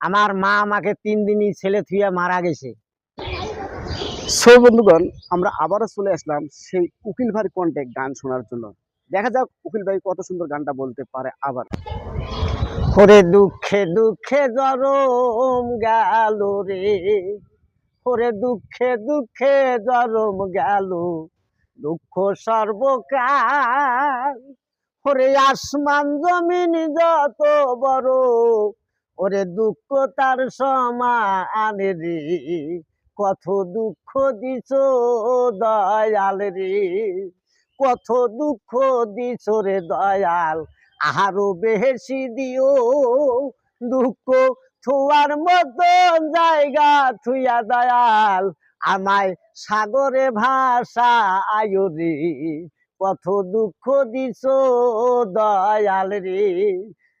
আমার মা আমাকে তিন দিনই ছেলে থুয়ে মারা গেছে। সো বন্ধুগণ আমরা আবারও চলে আসলাম সেই উকিল ভাইয়ের কণ্ঠে গান শোনার জন্য। দেখা যাক উকিল ভাই কত সুন্দর গানটা বলতে পারে আবার। ওরে দুঃখে দুঃখে জরম গেল রে। ওরে দুঃখে দুঃখে জরম গেল। দুঃখ সর্বকাল। ওরে আসমান জমিন যত বড়। ওরে দুঃখ তার সমান রে। কত দুঃখ দিছ দয়াল রে। কত দুঃখ দিছ রে দয়াল আরও বেশি দিও। দুঃখ থুয়ার মতন জায়গা থুয়া দয়াল, আমায় সাগরে ভাষা আয়ো রে। কত দুঃখ দিছ দয়াল রে।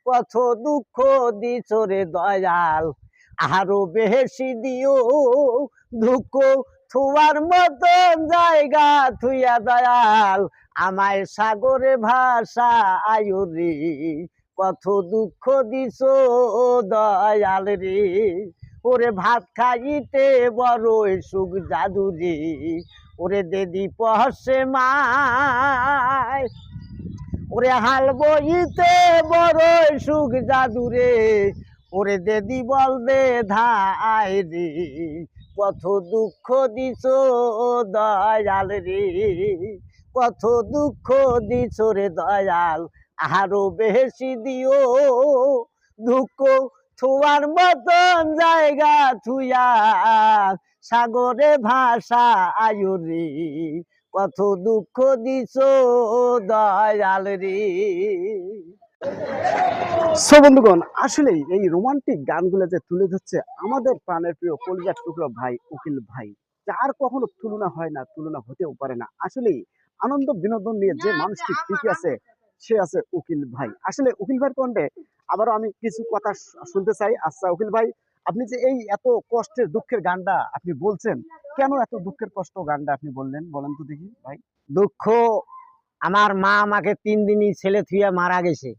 কত দুঃখ দিছ রে দয়াল। আরও বেশি দিও দুঃখ থুয়ার মতন জায়গা থুয়া দয়াল। আমায় সাগরে ভাষা আয়ু রে কত দুঃখ দিছ দয়াল রে। ওরে ভাত খাইতে বড়ই সুখ জাদু রে ওরে দেদি পহসে মায় ওরে হাল বইতে বড়ই সুখ জাদু রে ওরে দেদি বল দে ধাই রে, কত দুঃখ দিছ দয়াল রে। কত দুঃখ দিছ রে দয়াল, আরও বেশি দিও। দুঃখ থুয়ার মতন জায়গা থুয়া, সাগরে ভাষা আয়ু রে। কত দুঃখ দিছ, দয়াল রে। বন্ধুগণ, আসলেই এই রোমান্টিক গানগুলো যে তুলে ধরছে আমাদের প্রাণের প্রিয় কলিজার টুকরো ভাই, উকিল ভাই, যার কখনো তুলনা হয় না, তুলনা হতেও পারে না। আসলেই আনন্দ বিনোদন নিয়ে যে মানুষটি টিকে আছে, সে আছে উকিল ভাই। আসলে উকিল ভাইয়ের কণ্ঠে আবারও আমি কিছু কথা শুনতে চাই। আচ্ছা উকিল ভাই আপনি যে এই এত কষ্টের দুঃখের গানটা আপনি বলছেন, কেন এত দুঃখের কষ্ট গানটা আপনি বললেন? বলেন তো দেখি, ভাই। দুঃখ, আমার মা আমাকে তিন দিনই ছেলে থুয়ে মারা গেছে।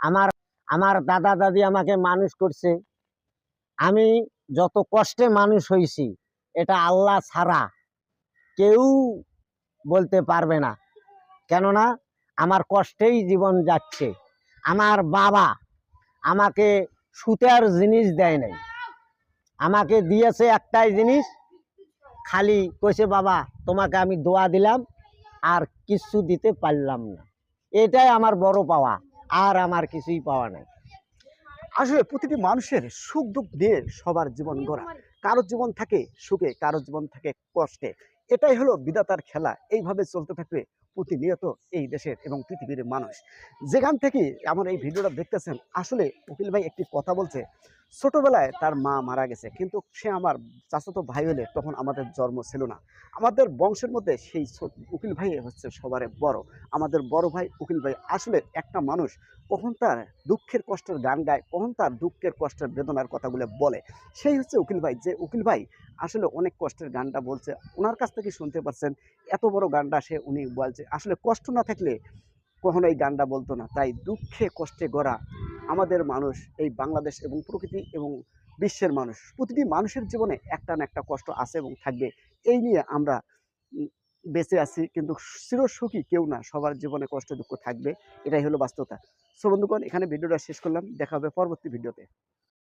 আমার আমার দাদা দাদি আমাকে মানুষ করছে। আমি যত কষ্টে মানুষ হয়েছি এটা আল্লাহ ছাড়া কেউ বলতে পারবে না। কেননা, আমার কষ্টেই জীবন যাচ্ছে। আমার বাবা আমাকে সুতার জিনিস দেয় নাই। আমাকে দিয়েছে একটাই জিনিস, খালি কইছে, বাবা, তোমাকে আমি দোয়া দিলাম, আর কিছু দিতে পারলাম না। এটাই আমার বড় পাওয়া, আর আমার কিছুই পাওয়া নাই। আসলে প্রতিটি মানুষের সুখ দুঃখ দিয়ে সবার জীবন গড়া। কারও জীবন থাকে সুখে কারও জীবন থাকে কষ্টে। এটাই হলো বিদাতার খেলা। এইভাবে চলতে থাকবে প্রতিনিয়ত এই দেশের এবং পৃথিবীর মানুষ। যেখান থেকে আমার এই ভিডিওটা দেখতেছেন, আসলে উকিল ভাই একটি কথা বলছে ছোটবেলায় তার মা মারা গেছে, কিন্তু সে আমার চাচাতো ভাই হলে তখন আমাদের জন্ম ছিল না। আমাদের বংশের মধ্যে সেই উকিল ভাই হচ্ছে সবার বড়। আমাদের বড় ভাই, উকিল ভাই আসলে একটা মানুষ, কখন তার দুঃখের কষ্টের গান গায়, কখন তার দুঃখের কষ্টের বেদনার কথাগুলো বলে। সেই হচ্ছে উকিল ভাই, যে উকিল ভাই আসলে অনেক কষ্টের গানটা বলছে ওনার কাছ থেকে শুনতে পারছেন, এত বড় গানটা সে উনি বলছে, আসলে কষ্ট না থাকলে কখনো এই গানটা বলতো না। তাই দুঃখে কষ্টে গড়া আমাদের মানুষ, এই বাংলাদেশ এবং প্রকৃতি এবং বিশ্বের মানুষ। প্রতিটি মানুষের জীবনে একটা না একটা কষ্ট আছে এবং থাকবে। এই নিয়ে আমরা বেঁচে আছি, কিন্তু চিরসুখী কেউ না, সবার জীবনে কষ্ট দুঃখ থাকবে। এটাই হলো বাস্তবতা। সো বন্ধুগণ, এখানে ভিডিওটা শেষ করলাম। দেখা হবে পরবর্তী ভিডিওতে।